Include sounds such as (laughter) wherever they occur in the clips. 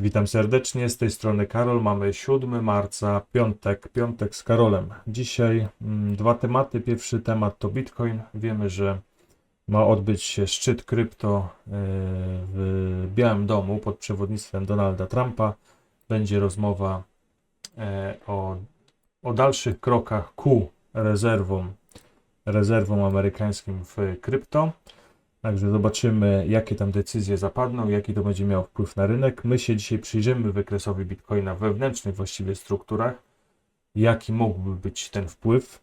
Witam serdecznie, z tej strony Karol. Mamy 7 marca, piątek, piątek z Karolem. Dzisiaj mm, dwa tematy. Pierwszy temat to Bitcoin. Wiemy, że ma odbyć się szczyt krypto e, w Białym Domu pod przewodnictwem Donalda Trumpa. Będzie rozmowa e, o, o dalszych krokach ku rezerwom, rezerwom amerykańskim w krypto. Także zobaczymy, jakie tam decyzje zapadną, jaki to będzie miało wpływ na rynek. My się dzisiaj przyjrzymy wykresowi Bitcoina w wewnętrznych właściwie strukturach, jaki mógłby być ten wpływ.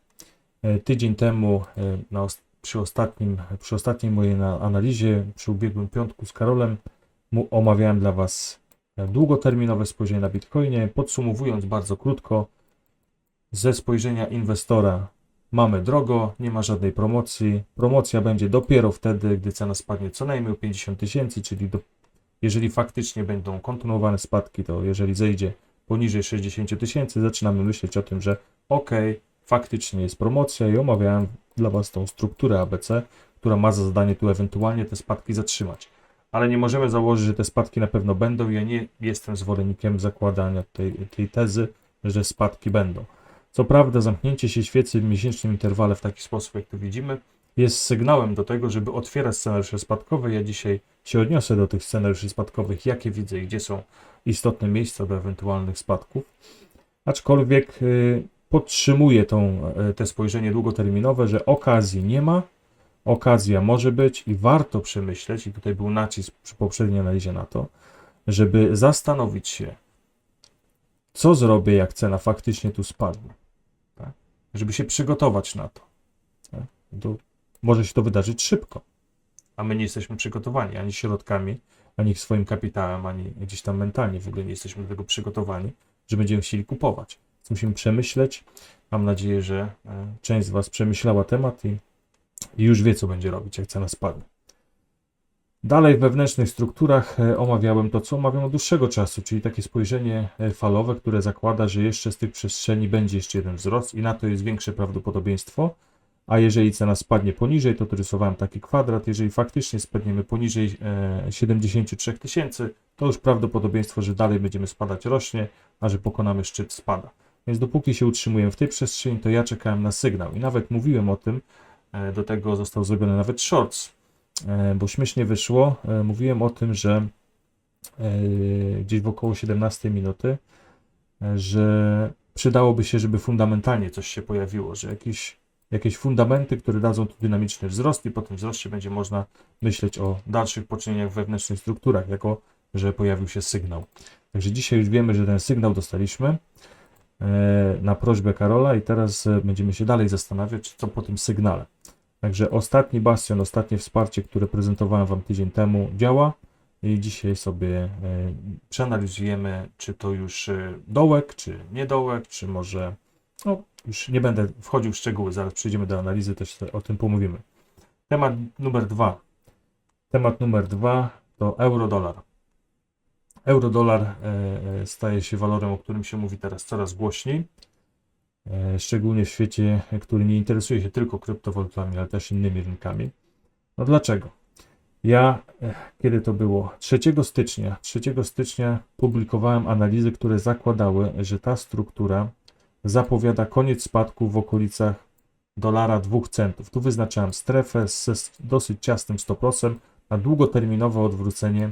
E, Tydzień temu, e, na, przy, ostatnim, przy ostatniej mojej na- analizie, przy ubiegłym piątku z Karolem, mu omawiałem dla Was e, długoterminowe spojrzenie na Bitcoinie. Podsumowując bardzo krótko, ze spojrzenia inwestora Mamy drogo, nie ma żadnej promocji. Promocja będzie dopiero wtedy, gdy cena spadnie co najmniej o 50 tysięcy, czyli do, jeżeli faktycznie będą kontynuowane spadki, to jeżeli zejdzie poniżej 60 tysięcy, zaczynamy myśleć o tym, że ok, faktycznie jest promocja i omawiałem dla Was tą strukturę ABC, która ma za zadanie tu ewentualnie te spadki zatrzymać. Ale nie możemy założyć, że te spadki na pewno będą. Ja nie jestem zwolennikiem zakładania tej, tej tezy, że spadki będą. Co prawda, zamknięcie się świecy w miesięcznym interwale w taki sposób, jak tu widzimy, jest sygnałem do tego, żeby otwierać scenariusze spadkowe. Ja dzisiaj się odniosę do tych scenariuszy spadkowych, jakie widzę i gdzie są istotne miejsca do ewentualnych spadków. Aczkolwiek y, podtrzymuję tą, y, te spojrzenie długoterminowe, że okazji nie ma, okazja może być i warto przemyśleć, i tutaj był nacisk przy poprzedniej analizie na to, żeby zastanowić się, co zrobię, jak cena faktycznie tu spadnie? Żeby się przygotować na to. Może się to wydarzyć szybko, a my nie jesteśmy przygotowani ani środkami, ani swoim kapitałem, ani gdzieś tam mentalnie w ogóle nie jesteśmy do tego przygotowani, że będziemy chcieli kupować. Więc musimy przemyśleć. Mam nadzieję, że e, część z Was przemyślała temat i, i już wie, co będzie robić, jak cena spadnie. Dalej w wewnętrznych strukturach e, omawiałem to, co omawiam od dłuższego czasu, czyli takie spojrzenie e, falowe, które zakłada, że jeszcze z tych przestrzeni będzie jeszcze jeden wzrost i na to jest większe prawdopodobieństwo. A jeżeli cena spadnie poniżej, to rysowałem taki kwadrat. Jeżeli faktycznie spadniemy poniżej e, 73 tysięcy, to już prawdopodobieństwo, że dalej będziemy spadać rośnie, a że pokonamy szczyt spada. Więc dopóki się utrzymujemy w tej przestrzeni, to ja czekałem na sygnał i nawet mówiłem o tym, e, do tego został zrobiony nawet shorts, e, bo śmiesznie wyszło. E, Mówiłem o tym, że e, gdzieś w około 17 minuty, e, że przydałoby się, żeby fundamentalnie coś się pojawiło, że jakieś, jakieś fundamenty, które dadzą tu dynamiczny wzrost i po tym wzroście będzie można myśleć o dalszych poczynieniach wewnętrznych strukturach, jako że pojawił się sygnał. Także dzisiaj już wiemy, że ten sygnał dostaliśmy e, na prośbę Karola i teraz e, będziemy się dalej zastanawiać, co po tym sygnale. Także ostatni bastion, ostatnie wsparcie, które prezentowałem Wam tydzień temu, działa i dzisiaj sobie e, przeanalizujemy, czy to już e, dołek, czy nie dołek, czy może. No, już nie będę wchodził w szczegóły, zaraz przejdziemy do analizy, też o tym pomówimy. Temat numer dwa. Temat numer dwa to euro-dolar. Euro-dolar e, staje się walorem, o którym się mówi teraz coraz głośniej szczególnie w świecie, który nie interesuje się tylko kryptowalutami, ale też innymi rynkami. No dlaczego? Ja, e, kiedy to było? 3 stycznia, 3 stycznia publikowałem analizy, które zakładały, że ta struktura zapowiada koniec spadku w okolicach dolara 2 centów. Tu wyznaczałem strefę z dosyć ciasnym stoplossem na długoterminowe odwrócenie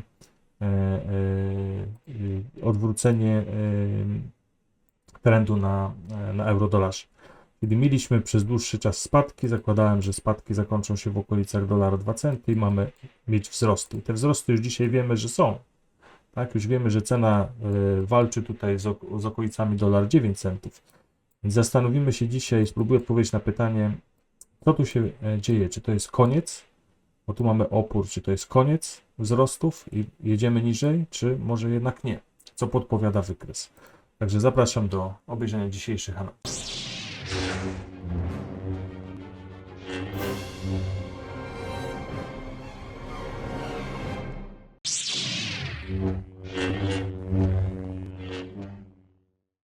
e, e, e, odwrócenie e, trendu na, na euro-dolarze. Kiedy mieliśmy przez dłuższy czas spadki, zakładałem, że spadki zakończą się w okolicach dolara 2 centy i mamy mieć wzrosty. I te wzrosty już dzisiaj wiemy, że są. Tak, już wiemy, że cena y, walczy tutaj z, z okolicami dolar 9 centów. Więc zastanowimy się dzisiaj, spróbuję odpowiedzieć na pytanie, co tu się e, dzieje. Czy to jest koniec? Bo tu mamy opór, czy to jest koniec wzrostów i jedziemy niżej, czy może jednak nie? Co podpowiada wykres? Także zapraszam do obejrzenia dzisiejszych analiz.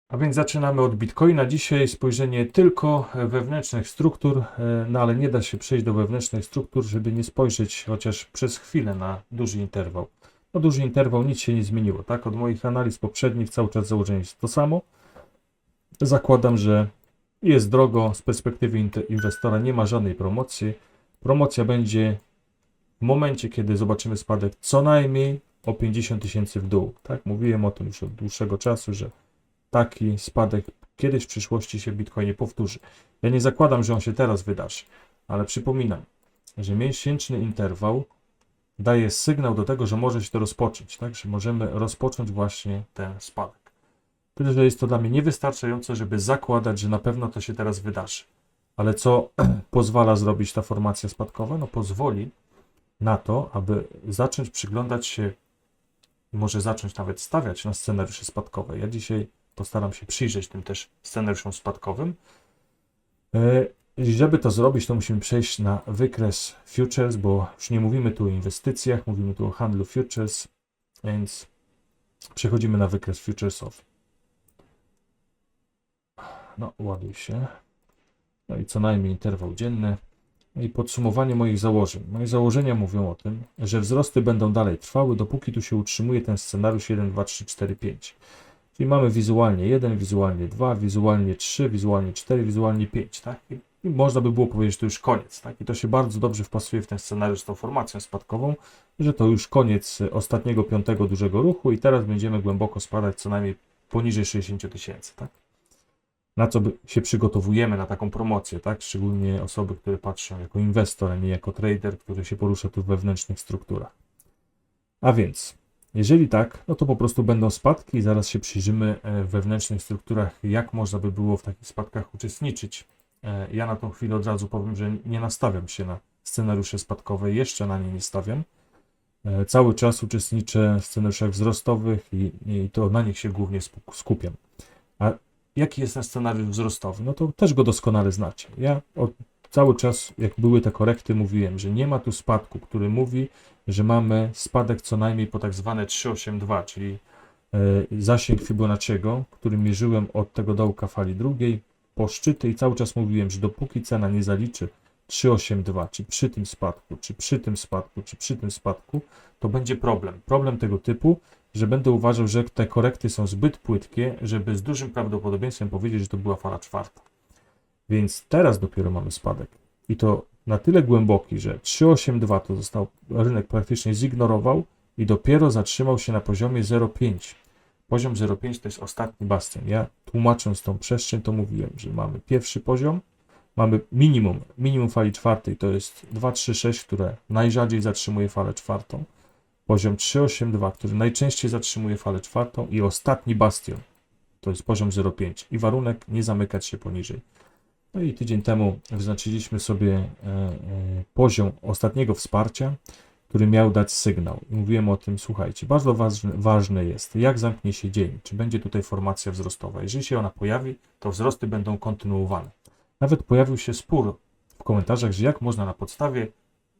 A więc zaczynamy od Bitcoina. Dzisiaj spojrzenie tylko wewnętrznych struktur, e, no ale nie da się przejść do wewnętrznych struktur, żeby nie spojrzeć chociaż przez chwilę na duży interwał. No duży interwał, nic się nie zmieniło, tak? Od moich analiz poprzednich cały czas założenie jest to samo. Zakładam, że jest drogo, z perspektywy inwestora nie ma żadnej promocji. Promocja będzie w momencie, kiedy zobaczymy spadek co najmniej o 50 tysięcy w dół. Tak, mówiłem o tym już od dłuższego czasu, że taki spadek kiedyś w przyszłości się w Bitcoinie powtórzy. Ja nie zakładam, że on się teraz wydarzy, ale przypominam, że miesięczny interwał daje sygnał do tego, że może się to rozpocząć, tak, że możemy rozpocząć właśnie ten spadek. Tyle, że jest to dla mnie niewystarczające, żeby zakładać, że na pewno to się teraz wydarzy. Ale co (clears throat) pozwala zrobić ta formacja spadkowa? No pozwoli na to, aby zacząć przyglądać się, może zacząć nawet stawiać na scenariusze spadkowe. Ja dzisiaj postaram się przyjrzeć tym też scenariuszom spadkowym. Żeby to zrobić, to musimy przejść na wykres futures, bo już nie mówimy tu o inwestycjach, mówimy tu o handlu futures, więc przechodzimy na wykres futuresowy. No, ładuj się. No i co najmniej interwał dzienny. No i podsumowanie moich założeń. Moje założenia mówią o tym, że wzrosty będą dalej trwały, dopóki tu się utrzymuje ten scenariusz 1, 2, 3, 4, 5. Czyli mamy wizualnie 1, wizualnie 2, wizualnie 3, wizualnie 4, wizualnie 5, tak? I, można by było powiedzieć, że to już koniec, tak? I to się bardzo dobrze wpasuje w ten scenariusz z tą formacją spadkową, że to już koniec y, ostatniego piątego dużego ruchu i teraz będziemy głęboko spadać co najmniej poniżej 60 tysięcy, tak? Na co się przygotowujemy na taką promocję, tak? Szczególnie osoby, które patrzą jako inwestor, a nie jako trader, który się porusza tu w wewnętrznych strukturach. A więc, jeżeli tak, no to po prostu będą spadki i zaraz się przyjrzymy e, w wewnętrznych strukturach, jak można by było w takich spadkach uczestniczyć. E, Ja na tą chwilę od razu powiem, że nie nastawiam się na scenariusze spadkowe, jeszcze na nie nie stawiam. E, Cały czas uczestniczę w scenariuszach wzrostowych i, i to na nich się głównie skupiam. A jaki jest ten scenariusz wzrostowy? No to też go doskonale znacie. Ja od, cały czas, jak były te korekty, mówiłem, że nie ma tu spadku, który mówi, że mamy spadek co najmniej po tak zwane 382, czyli e, zasięg Fibonacciego, który mierzyłem od tego dołka fali drugiej po szczyty i cały czas mówiłem, że dopóki cena nie zaliczy 382, czy przy tym spadku, czy przy tym spadku, czy przy tym spadku, to będzie problem. Problem tego typu, że będę uważał, że te korekty są zbyt płytkie, żeby z dużym prawdopodobieństwem powiedzieć, że to była fala czwarta. Więc teraz dopiero mamy spadek. I to na tyle głęboki, że 382 to został rynek praktycznie zignorował i dopiero zatrzymał się na poziomie 0,5. Poziom 0,5 to jest ostatni bastion. Ja tłumacząc tą przestrzeń, to mówiłem, że mamy pierwszy poziom, mamy minimum, minimum fali czwartej to jest 236, które najrzadziej zatrzymuje falę czwartą. Poziom 382, który najczęściej zatrzymuje falę czwartą i ostatni bastion to jest poziom 0,5 i warunek nie zamykać się poniżej. No i tydzień temu wyznaczyliśmy sobie e, e, poziom ostatniego wsparcia, który miał dać sygnał. Mówiłem o tym, słuchajcie, bardzo ważne, ważne jest, jak zamknie się dzień, czy będzie tutaj formacja wzrostowa. Jeżeli się ona pojawi, to wzrosty będą kontynuowane. Nawet pojawił się spór w komentarzach, że jak można na podstawie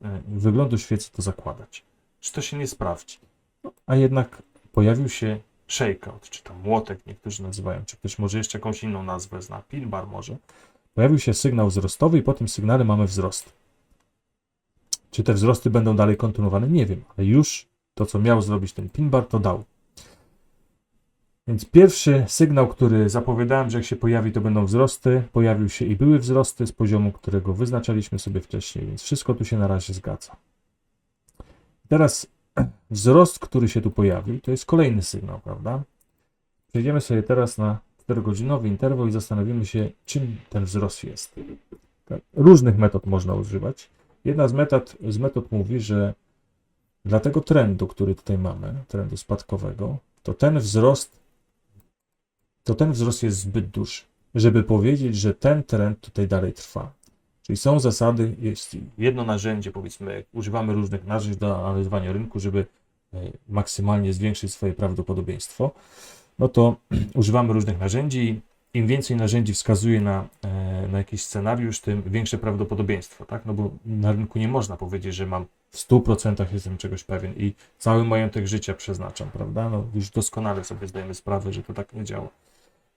e, wyglądu świecy to zakładać. Czy to się nie sprawdzi? No, a jednak pojawił się shakeout, czy tam młotek niektórzy nazywają, czy ktoś może jeszcze jakąś inną nazwę zna, pin bar może. Pojawił się sygnał wzrostowy i po tym sygnale mamy wzrost. Czy te wzrosty będą dalej kontynuowane? Nie wiem, ale już to, co miał zrobić ten pin bar, to dał. Więc pierwszy sygnał, który zapowiadałem, że jak się pojawi, to będą wzrosty, pojawił się i były wzrosty z poziomu, którego wyznaczaliśmy sobie wcześniej, więc wszystko tu się na razie zgadza. Teraz (clears throat) wzrost, który się tu pojawił, to jest kolejny sygnał, prawda? Przejdziemy sobie teraz na 4-godzinowy interwał i zastanowimy się, czym ten wzrost jest. Tak, Różnych metod można używać. Jedna z metod, z metod mówi, że dla tego trendu, który tutaj mamy, trendu spadkowego, to ten wzrost, to ten wzrost jest zbyt duży, żeby powiedzieć, że ten trend tutaj dalej trwa. Czyli są zasady, jest jedno narzędzie, powiedzmy, używamy różnych narzędzi do analizowania rynku, żeby e, maksymalnie zwiększyć swoje prawdopodobieństwo, no to (clears throat) używamy różnych narzędzi. Im więcej narzędzi wskazuje na, e, na jakiś scenariusz, tym większe prawdopodobieństwo, tak? No bo na rynku nie można powiedzieć, że mam w 100% jestem czegoś pewien i cały majątek życia przeznaczam, prawda? No już doskonale sobie zdajemy sprawę, że to tak nie działa.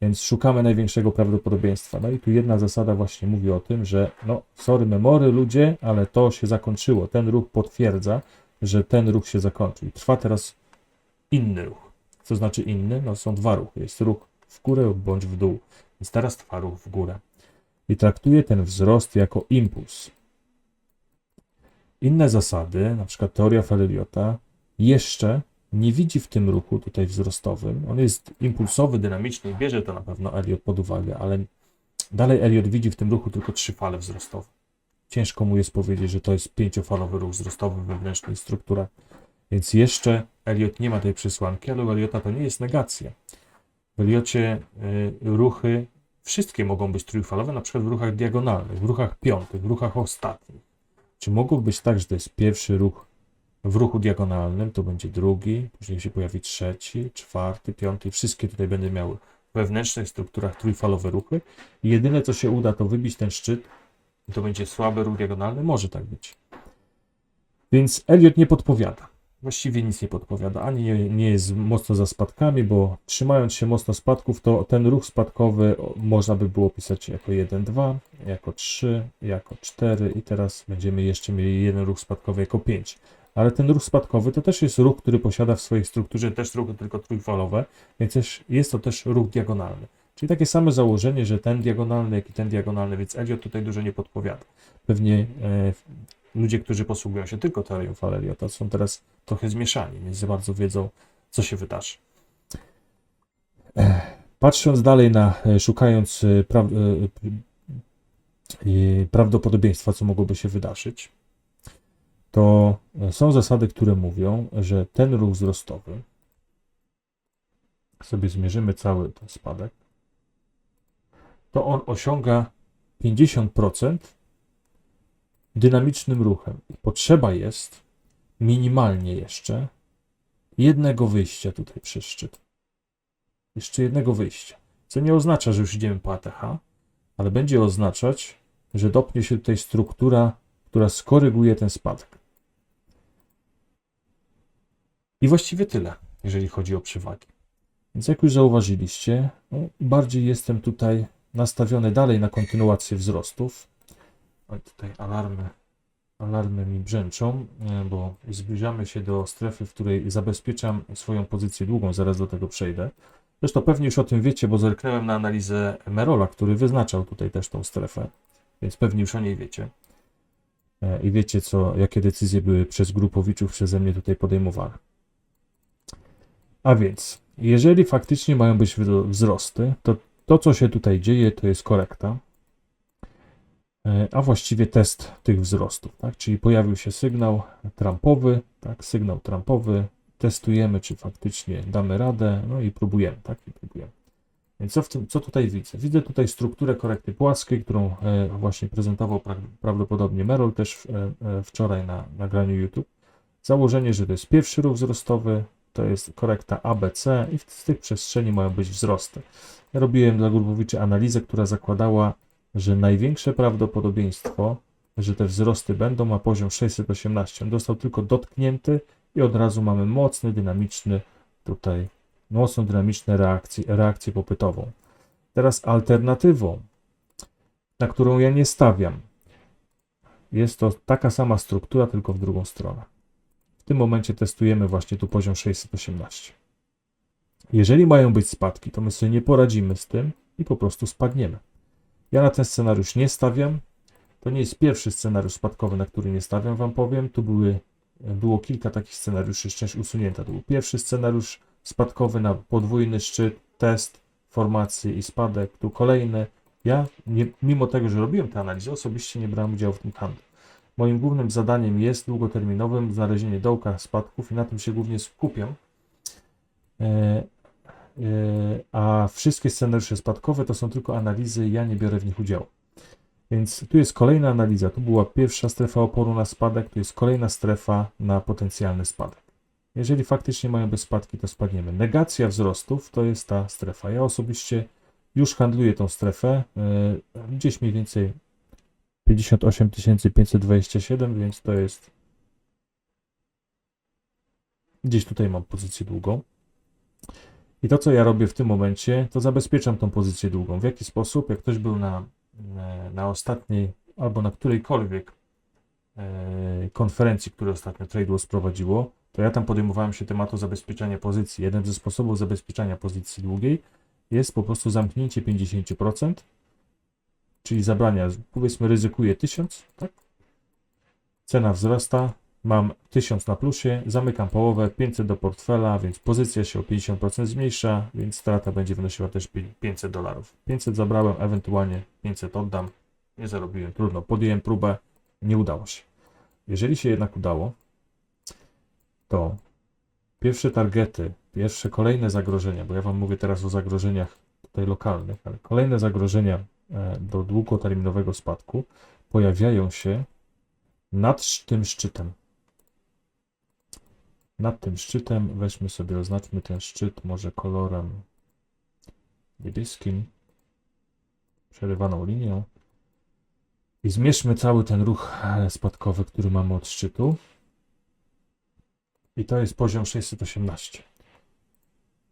Więc szukamy największego prawdopodobieństwa. No i tu jedna zasada właśnie mówi o tym, że no, sorry memory ludzie, ale to się zakończyło. Ten ruch potwierdza, że ten ruch się zakończył. Trwa teraz inny ruch. Co znaczy inny? No są dwa ruchy. Jest ruch w górę bądź w dół. Teraz trwa ruch w górę. I traktuje ten wzrost jako impuls. Inne zasady, na przykład teoria Feleliota, jeszcze nie widzi w tym ruchu tutaj wzrostowym. On jest impulsowy, dynamiczny i bierze to na pewno Elliot pod uwagę, ale dalej Elliot widzi w tym ruchu tylko trzy fale wzrostowe. Ciężko mu jest powiedzieć, że to jest pięciofalowy ruch wzrostowy wewnętrznej strukturach. Więc jeszcze Elliot nie ma tej przesłanki, ale u Elliota to nie jest negacja. W y, ruchy wszystkie mogą być trójfalowe, na przykład w ruchach diagonalnych, w ruchach piątych, w ruchach ostatnich. Czy mogło być tak, że to jest pierwszy ruch w ruchu diagonalnym, to będzie drugi, później się pojawi trzeci, czwarty, piąty, wszystkie tutaj będą miały wewnętrznych strukturach trójfalowe ruchy. Jedyne co się uda, to wybić ten szczyt, to będzie słaby ruch diagonalny, może tak być. Więc Elliot nie podpowiada. Właściwie nic nie podpowiada, ani nie, nie jest mocno za spadkami, bo trzymając się mocno spadków, to ten ruch spadkowy można by było pisać jako 1, 2, jako 3, jako 4 i teraz będziemy jeszcze mieli jeden ruch spadkowy jako 5. Ale ten ruch spadkowy to też jest ruch, który posiada w swojej strukturze też ruchy tylko trójfalowe, więc też jest to też ruch diagonalny. Czyli takie same założenie, że ten diagonalny, jak i ten diagonalny, więc Elliot tutaj dużo nie podpowiada. Pewnie e, ludzie, którzy posługują się tylko teorią Faleliota, są teraz trochę zmieszani, nie za bardzo wiedzą, co się wydarzy. Patrząc dalej na, e, szukając e, pra, e, prawdopodobieństwa, co mogłoby się wydarzyć, to są zasady, które mówią, że ten ruch wzrostowy, sobie zmierzymy cały ten spadek, to on osiąga 50% dynamicznym ruchem. Potrzeba jest minimalnie jeszcze jednego wyjścia tutaj przez szczyt. Jeszcze jednego wyjścia. Co nie oznacza, że już idziemy po ATH, ale będzie oznaczać, że dopnie się tutaj struktura, która skoryguje ten spadek. I właściwie tyle, jeżeli chodzi o przewagi. Więc jak już zauważyliście, no, bardziej jestem tutaj nastawiony dalej na kontynuację wzrostów. Oj, tutaj alarmy, alarmy mi brzęczą, e, bo zbliżamy się do strefy, w której zabezpieczam swoją pozycję długą, zaraz do tego przejdę. Zresztą pewnie już o tym wiecie, bo zerknąłem na analizę Merola, który wyznaczał tutaj też tą strefę, więc pewnie już o niej wiecie. E, I wiecie, co, jakie decyzje były przez grupowiczów przeze mnie tutaj podejmowane. A więc, jeżeli faktycznie mają być wzro- wzrosty, to to, co się tutaj dzieje, to jest korekta, a właściwie test tych wzrostów, tak? Czyli pojawił się sygnał Trumpowy, tak? Sygnał Trumpowy, testujemy, czy faktycznie damy radę, no i próbujemy, tak? I próbujemy. Więc co, w tym, co tutaj widzę? Widzę tutaj strukturę korekty płaskiej, którą e, właśnie prezentował pra, prawdopodobnie Merol też e, e, wczoraj na nagraniu YouTube. Założenie, że to jest pierwszy ruch wzrostowy, to jest korekta ABC i z tych przestrzeni mają być wzrosty. Ja robiłem dla Grubowiczy analizę, która zakładała, że największe prawdopodobieństwo, że te wzrosty będą, ma poziom 618. On dostał tylko dotknięty i od razu mamy mocny, dynamiczny tutaj, mocno dynamiczne reakcje, reakcję popytową. Teraz alternatywą, na którą ja nie stawiam, jest to taka sama struktura, tylko w drugą stronę. W tym momencie testujemy właśnie tu poziom 618. Jeżeli mają być spadki, to my sobie nie poradzimy z tym i po prostu spadniemy. Ja na ten scenariusz nie stawiam. To nie jest pierwszy scenariusz spadkowy, na który nie stawiam, wam powiem. Tu były, było kilka takich scenariuszy, część usunięta. To był pierwszy scenariusz spadkowy na podwójny szczyt, test, formacji i spadek. Tu kolejny. Ja, nie, mimo tego, że robiłem tę analizę, osobiście nie brałem udziału w tym handlu. Moim głównym zadaniem jest długoterminowym znalezienie dołka spadków i na tym się głównie skupiam. E, a wszystkie scenariusze spadkowe to są tylko analizy, ja nie biorę w nich udziału. Więc tu jest kolejna analiza. Tu była pierwsza strefa oporu na spadek, tu jest kolejna strefa na potencjalny spadek. Jeżeli faktycznie mają być spadki, to spadniemy. Negacja wzrostów to jest ta strefa. Ja osobiście już handluję tą strefę, e, gdzieś mniej więcej 58 527, więc to jest gdzieś tutaj mam pozycję długą. I to, co ja robię w tym momencie, to zabezpieczam tą pozycję długą. W jaki sposób? Jak ktoś był na, na ostatniej albo na którejkolwiek e, konferencji, które ostatnio TradeWall sprowadziło, to ja tam podejmowałem się tematu zabezpieczania pozycji. Jeden ze sposobów zabezpieczania pozycji długiej jest po prostu zamknięcie 50%, czyli zabrania, powiedzmy ryzykuję 1000, tak? Cena wzrasta, mam 1000 na plusie, zamykam połowę, 500 do portfela, więc pozycja się o 50% zmniejsza, więc strata będzie wynosiła też pi- 500 dolarów. 500 zabrałem, ewentualnie 500 oddam, nie zarobiłem, trudno, podjąłem próbę, nie udało się. Jeżeli się jednak udało, to pierwsze targety, pierwsze kolejne zagrożenia, bo ja Wam mówię teraz o zagrożeniach tutaj lokalnych, ale kolejne zagrożenia e, do długoterminowego spadku pojawiają się nad tym szczytem. Nad tym szczytem weźmy sobie, oznaczmy ten szczyt może kolorem niebieskim, przerywaną linią i zmierzmy cały ten ruch e, spadkowy, który mamy od szczytu. I to jest poziom 618.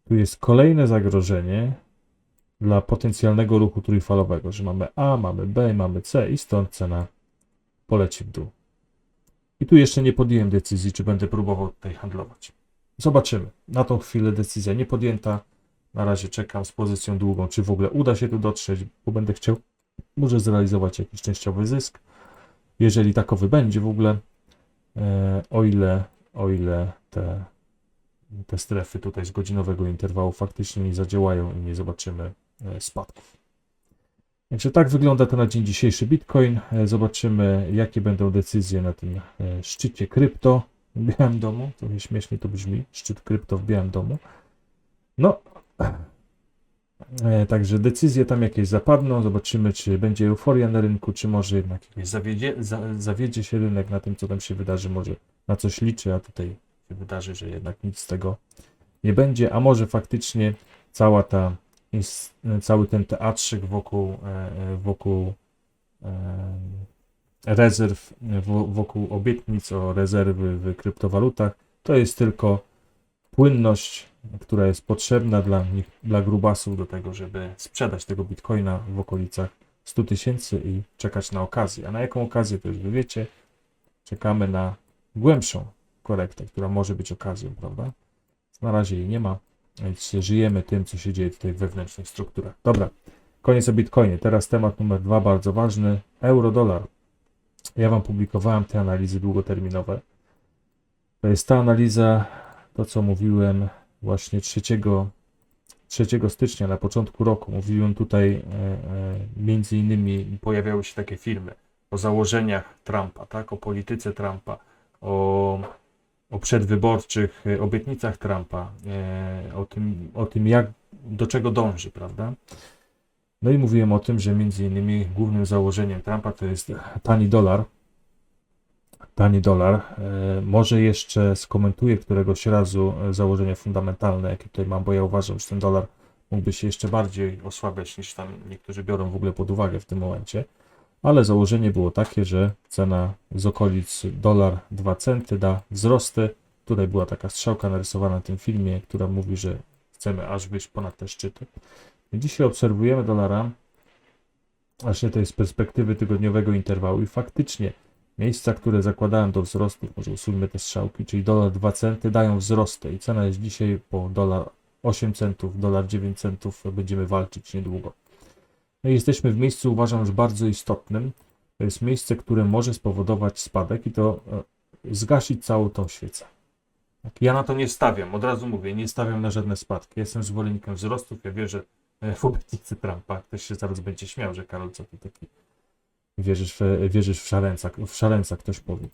Tu jest kolejne zagrożenie dla potencjalnego ruchu trójfalowego, że mamy A, mamy B, mamy C i stąd cena poleci w dół. I tu jeszcze nie podjąłem decyzji, czy będę próbował tutaj handlować. Zobaczymy. Na tą chwilę decyzja nie podjęta. Na razie czekam z pozycją długą, czy w ogóle uda się tu dotrzeć, bo będę chciał może zrealizować jakiś częściowy zysk. Jeżeli takowy będzie w ogóle, e, o ile, o ile te, te strefy tutaj z godzinowego interwału faktycznie nie zadziałają i nie zobaczymy e, spadków. Także tak wygląda to na dzień dzisiejszy Bitcoin. E, Zobaczymy, jakie będą decyzje na tym e, szczycie krypto w Białym Domu. Trochę śmiesznie to brzmi, szczyt krypto w Białym Domu. No, e, także decyzje tam jakieś zapadną. Zobaczymy, czy będzie euforia na rynku, czy może jednak zawiedzie, za, zawiedzie się rynek na tym, co tam się wydarzy. Może na coś liczy, a tutaj się wydarzy, że jednak nic z tego nie będzie, a może faktycznie cała ta jest cały ten teatrzyk wokół, e, e, wokół e, rezerw, wo- wokół obietnic o rezerwy w kryptowalutach, to jest tylko płynność, która jest potrzebna dla dla grubasów do tego, żeby sprzedać tego bitcoina w okolicach 100 tysięcy i czekać na okazję. A na jaką okazję to już wy wiecie? Czekamy na głębszą korektę, która może być okazją, prawda? Na razie jej nie ma. Więc żyjemy tym, co się dzieje tutaj w wewnętrznych strukturach. Dobra, koniec o Bitcoinie. Teraz temat numer dwa, bardzo ważny. Euro-dolar. Ja Wam publikowałem te analizy długoterminowe. To jest ta analiza, to co mówiłem właśnie 3, 3 stycznia, na początku roku. Mówiłem tutaj, e, e, między innymi pojawiały się takie filmy o założeniach Trumpa, tak? o polityce Trumpa, o o przedwyborczych e, obietnicach Trumpa, e, o tym, o tym jak, do czego dąży, prawda? No i mówiłem o tym, że między innymi głównym założeniem Trumpa to jest tani dolar. Tani dolar. E, Może jeszcze skomentuję któregoś razu e, założenia fundamentalne, jakie tutaj mam, bo ja uważam, że ten dolar mógłby się jeszcze bardziej osłabiać niż tam niektórzy biorą w ogóle pod uwagę w tym momencie ale założenie było takie, że cena z okolic dolar 2 centy da wzrosty. Tutaj była taka strzałka narysowana na tym filmie, która mówi, że chcemy aż wyjść ponad te szczyty. Dzisiaj obserwujemy dolara, właśnie jest z perspektywy tygodniowego interwału i faktycznie miejsca, które zakładałem do wzrostu, może usuńmy te strzałki, czyli dolar 2 centy dają wzrosty i cena jest dzisiaj po dolar 8 centów, dolar 9 centów, będziemy walczyć niedługo. No jesteśmy w miejscu, uważam, już bardzo istotnym. To jest miejsce, które może spowodować spadek i to e, zgasić całą tą świecę. Tak, Ja na to nie stawiam, od razu mówię, nie stawiam na żadne spadki. Jestem zwolennikiem wzrostów, ja wierzę e, w obietnicy Trumpa. Ktoś się zaraz będzie śmiał, że Karol, co ty taki wierzysz w, wierzysz w szaleńca, w szaleńca, ktoś powie.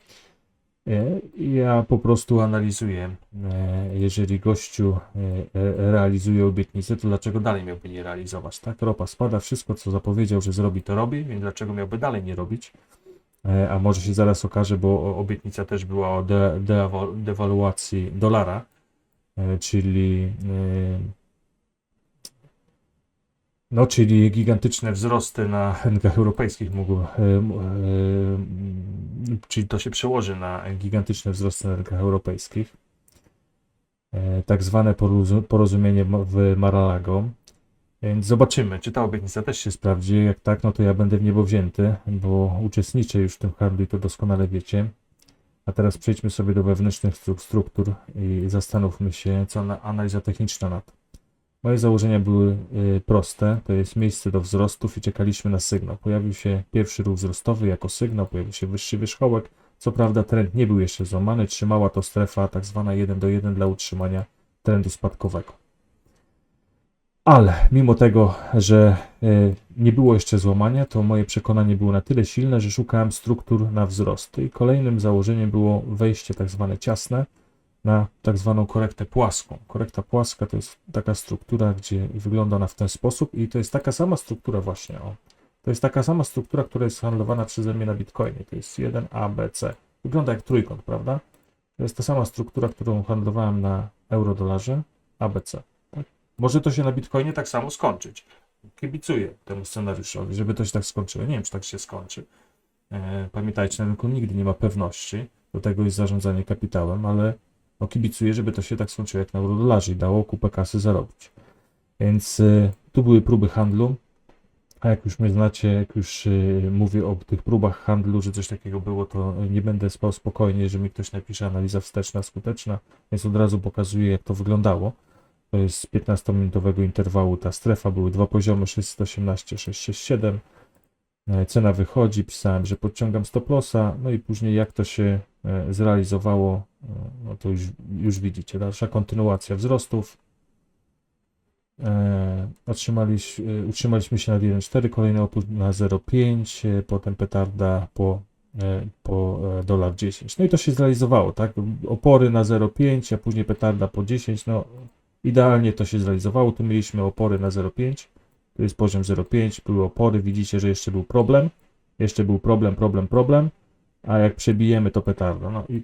E, Ja po prostu analizuję, e, jeżeli gościu e, realizuje obietnicę, to dlaczego dalej miałby nie realizować, tak? Ropa spada, wszystko co zapowiedział, że zrobi, to robi, więc dlaczego miałby dalej nie robić? A może się zaraz okaże, bo obietnica też była o de, dewa- dewaluacji dolara, czyli no, czyli gigantyczne wzrosty na rynkach europejskich mogą, e, e, czyli to się przełoży na gigantyczne wzrosty na rynkach europejskich. E, Tak zwane porozu- porozumienie w Mar-a-Lago. Więc zobaczymy, czy ta obietnica też się sprawdzi. Jak tak, no to ja będę w niebo wzięty, bo uczestniczę już w tym handlu i to doskonale wiecie. A teraz przejdźmy sobie do wewnętrznych stru- struktur i zastanówmy się, co na analiza techniczna na to. Moje założenia były y, proste, to jest miejsce do wzrostów i czekaliśmy na sygnał. Pojawił się pierwszy ruch wzrostowy jako sygnał, pojawił się wyższy wierzchołek. Co prawda trend nie był jeszcze złamany, trzymała to strefa tak zwana 1 do 1 dla utrzymania trendu spadkowego. Ale mimo tego, że y, nie było jeszcze złamania, to moje przekonanie było na tyle silne, że szukałem struktur na wzrost. I kolejnym założeniem było wejście tak zwane ciasne na tak zwaną korektę płaską. Korekta płaska to jest taka struktura, gdzie wygląda ona w ten sposób i to jest taka sama struktura właśnie, o. To jest taka sama struktura, która jest handlowana przeze mnie na Bitcoinie. To jest 1 A, B, C. Wygląda jak trójkąt, prawda? To jest ta sama struktura, którą handlowałem na euro-dolarze ABC. Tak? Może to się na Bitcoinie tak samo skończyć. Kibicuję temu scenariuszowi, żeby to się tak skończyło. Nie wiem, czy tak się skończy. E, Pamiętajcie, na rynku nigdy nie ma pewności. Do tego jest zarządzanie kapitałem, ale no, kibicuję, żeby to się tak skończyło jak na eurodolarze i dało kupę kasy zarobić. Więc y, tu były próby handlu. A jak już mnie znacie, jak już y, mówię o tych próbach handlu, że coś takiego było, to nie będę spał spokojnie, jeżeli mi ktoś napisze analiza wsteczna, skuteczna, więc od razu pokazuję, jak to wyglądało. To jest z 15-minutowego interwału ta strefa, były dwa poziomy 618, 667. E, Cena wychodzi, pisałem, że podciągam stop lossa, no i później jak to się e, zrealizowało, e, no to już, już widzicie. Dalsza kontynuacja wzrostów. Otrzymaliś, e, utrzymaliśmy się na 1,4, kolejny opór na 0,5, e, potem petarda po, po dolar 10. No i to się zrealizowało, tak? Opory na 0,5, a później petarda po 10. No idealnie to się zrealizowało. Tu mieliśmy opory na 0,5. Tu jest poziom 0,5, były opory, widzicie, że jeszcze był problem. Jeszcze był problem, problem, problem, a jak przebijemy to petarda. No i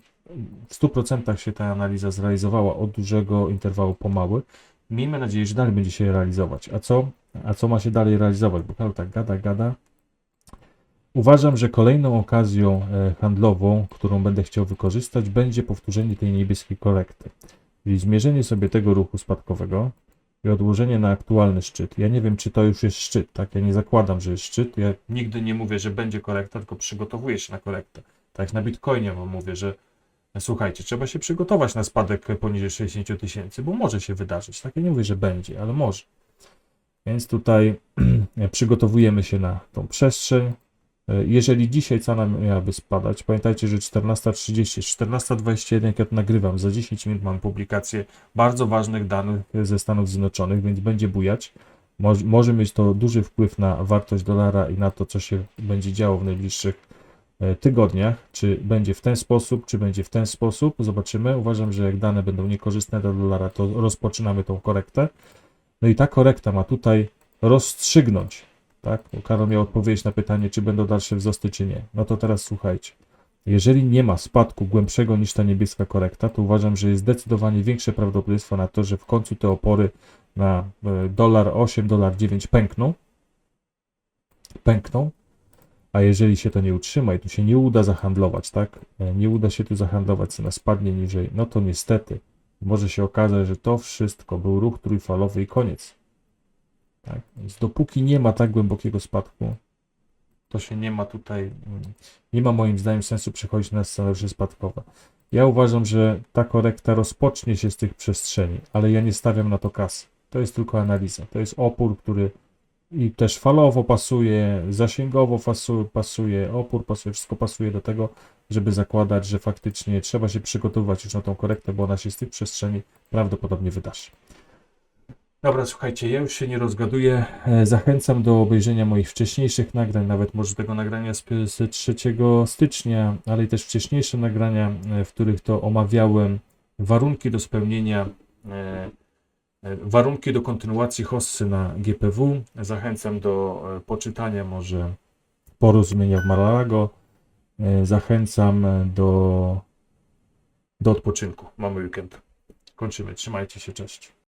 w 100% się ta analiza zrealizowała od dużego interwału po mały. Miejmy nadzieję, że dalej będzie się realizować. A co? A co ma się dalej realizować? Bo Karol tak gada, gada. Uważam, że kolejną okazją e, handlową, którą będę chciał wykorzystać, będzie powtórzenie tej niebieskiej korekty. Czyli zmierzenie sobie tego ruchu spadkowego i odłożenie na aktualny szczyt. Ja nie wiem, czy to już jest szczyt, tak? Ja nie zakładam, że jest szczyt. Ja nigdy nie mówię, że będzie korekta, tylko przygotowuję się na korektę. Tak na Bitcoinie wam mówię, że słuchajcie, trzeba się przygotować na spadek poniżej 60 tysięcy, bo może się wydarzyć. Tak? Ja nie mówię, że będzie, ale może. Więc tutaj (clears throat) przygotowujemy się na tą przestrzeń. E, Jeżeli dzisiaj cena miałaby spadać, pamiętajcie, że 14.30, 14.21, jak ja to nagrywam, za 10 minut mam publikację bardzo ważnych danych ze Stanów Zjednoczonych, więc będzie bujać. Może, może mieć to duży wpływ na wartość dolara i na to, co się będzie działo w najbliższych e, tygodniach. Czy będzie w ten sposób, czy będzie w ten sposób, zobaczymy. Uważam, że jak dane będą niekorzystne dla dolara, to rozpoczynamy tą korektę. No i ta korekta ma tutaj rozstrzygnąć tak? Miał odpowiedzieć na pytanie, czy będą dalsze wzrosty, czy nie. No to teraz słuchajcie. Jeżeli nie ma spadku głębszego niż ta niebieska korekta, to uważam, że jest zdecydowanie większe prawdopodobieństwo na to, że w końcu te opory na e, dolar 8, dolar 9 pękną. Pękną. A jeżeli się to nie utrzyma i tu się nie uda zahandlować, tak? E, Nie uda się tu zahandlować, cena spadnie niżej, no to niestety może się okazać, że to wszystko był ruch trójfalowy i koniec. Tak? Więc dopóki nie ma tak głębokiego spadku, to się nie ma tutaj, mm, nie ma moim zdaniem sensu przechodzić na scenariusze spadkowe. Ja uważam, że ta korekta rozpocznie się z tych przestrzeni, ale ja nie stawiam na to kasy. To jest tylko analiza. To jest opór, który i też falowo pasuje, zasięgowo pasuje, opór pasuje, wszystko pasuje do tego, żeby zakładać, że faktycznie trzeba się przygotowywać już na tą korektę, bo ona się z tych przestrzeni prawdopodobnie wydarzy. Dobra, słuchajcie, ja już się nie rozgaduję. E, Zachęcam do obejrzenia moich wcześniejszych nagrań, nawet może tego nagrania z, z 3 stycznia, ale i też wcześniejsze nagrania, e, w których to omawiałem warunki do spełnienia, e, warunki do kontynuacji hossy na GPW. Zachęcam do poczytania może porozumienia w Mar-a-Lago. Zachęcam do, do odpoczynku. Mamy weekend. Kończymy. Trzymajcie się. Cześć.